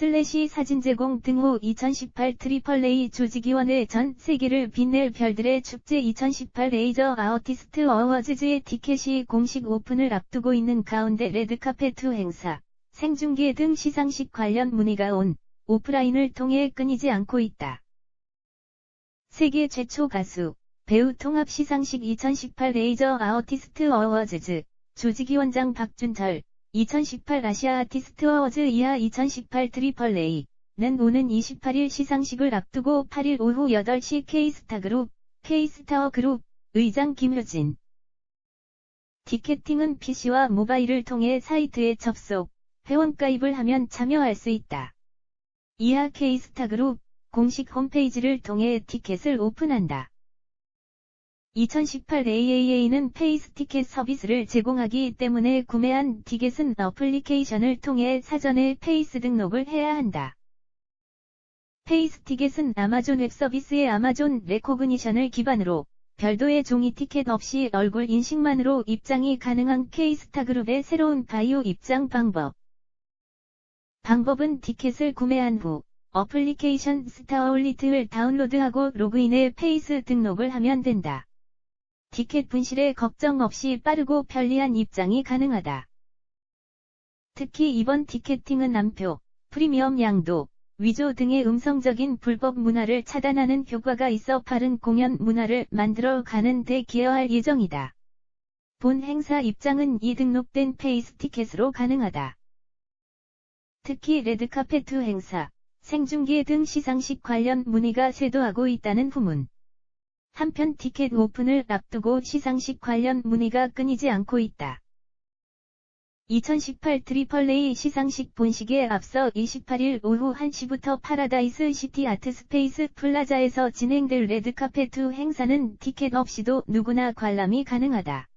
슬래시 사진 제공 등호 2018 트리플레이 조직위원회 전 세계를 빛낼 별들의 축제 2018 레이저 아티스트 어워즈의 티켓이 공식 오픈을 앞두고 있는 가운데 레드카페2 행사, 생중계 등 시상식 관련 문의가 온 오프라인을 통해 끊이지 않고 있다. 세계 최초 가수, 배우 통합 시상식 2018 레이저 아티스트 어워즈 조직위원장 박준철 2018 아시아 아티스트 어워즈 이하 2018 트리플 A는 오는 28일 시상식을 앞두고 8일 오후 8시 K스타 그룹, K스타어 그룹, 의장 김효진. 티켓팅은 PC와 모바일을 통해 사이트에 접속, 회원가입을 하면 참여할 수 있다. 이하 K스타 그룹 공식 홈페이지를 통해 티켓을 오픈한다. 2018 AAA는 페이스 티켓 서비스를 제공하기 때문에 구매한 티켓은 어플리케이션을 통해 사전에 페이스 등록을 해야 한다. 페이스 티켓은 아마존 웹 서비스의 아마존 레코그니션을 기반으로 별도의 종이 티켓 없이 얼굴 인식만으로 입장이 가능한 K스타 그룹의 새로운 바이오 입장 방법. 방법은 티켓을 구매한 후 어플리케이션 스타어울리트를 다운로드하고 로그인해 페이스 등록을 하면 된다. 티켓 분실에 걱정 없이 빠르고 편리한 입장이 가능하다. 특히 이번 티켓팅은 암표, 프리미엄 양도, 위조 등의 음성적인 불법 문화를 차단하는 효과가 있어 빠른 공연 문화를 만들어 가는 데 기여할 예정이다. 본 행사 입장은 이 등록된 페이스 티켓으로 가능하다. 특히 레드카페2 행사, 생중계 등 시상식 관련 문의가 쇄도하고 있다는 후문. 한편 티켓 오픈을 앞두고 시상식 관련 문의가 끊이지 않고 있다. 2018 트리플레이 시상식 본식에 앞서 28일 오후 1시부터 파라다이스 시티 아트 스페이스 플라자에서 진행될 레드카페2 행사는 티켓 없이도 누구나 관람이 가능하다.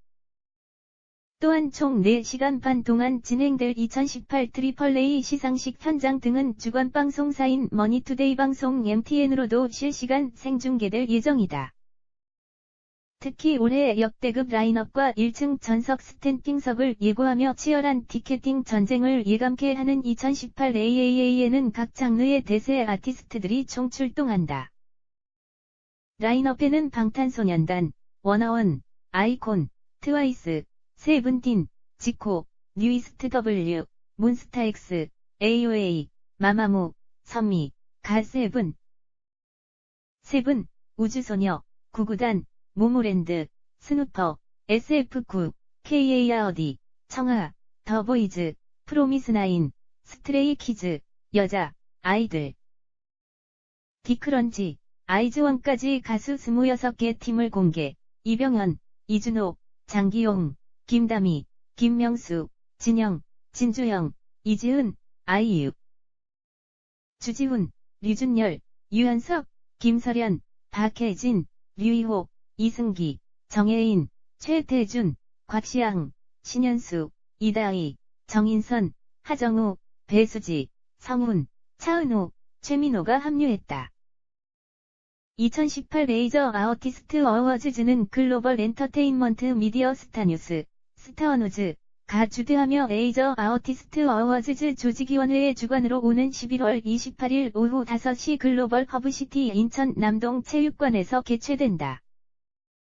또한 총 4시간 반 동안 진행될 2018 트리플레이 시상식 현장 등은 주관방송사인 머니투데이 방송 MTN으로도 실시간 생중계될 예정이다. 특히 올해 역대급 라인업과 1층 전석 스탠딩석을 예고하며 치열한 티켓팅 전쟁을 예감케 하는 2018 AAA에는 각 장르의 대세 아티스트들이 총출동한다. 라인업에는 방탄소년단, 워너원, 아이콘, 트와이스, 세븐틴, 지코, 뉴이스트 W, 몬스타엑스, AOA, 마마무, 선미, 가세븐, 세븐, 우주소녀, 구구단, 모모랜드, 스누퍼, SF9, KARD, 청아, 더보이즈, 프로미스나인, 스트레이키즈, 여자, 아이들. 디크런지, 아이즈원까지 가수 26개 팀을 공개, 이병헌, 이준호, 장기용, 김다미, 김명수, 진영, 진주영, 이지은, 아이유. 주지훈, 류준열, 유현석, 김설현, 박혜진, 류이호, 이승기, 정혜인, 최태준, 곽시양, 신현수, 이다희, 정인선, 하정우, 배수지, 성훈, 차은우, 최민호가 합류했다. 2018 레이저 아티스트 어워즈는 글로벌 엔터테인먼트 미디어 스타뉴스, 스타어누즈, 가 주대하며 레이저 아티스트 어워즈 조직위원회의 주관으로 오는 11월 28일 오후 5시 글로벌 허브시티 인천 남동 체육관에서 개최된다.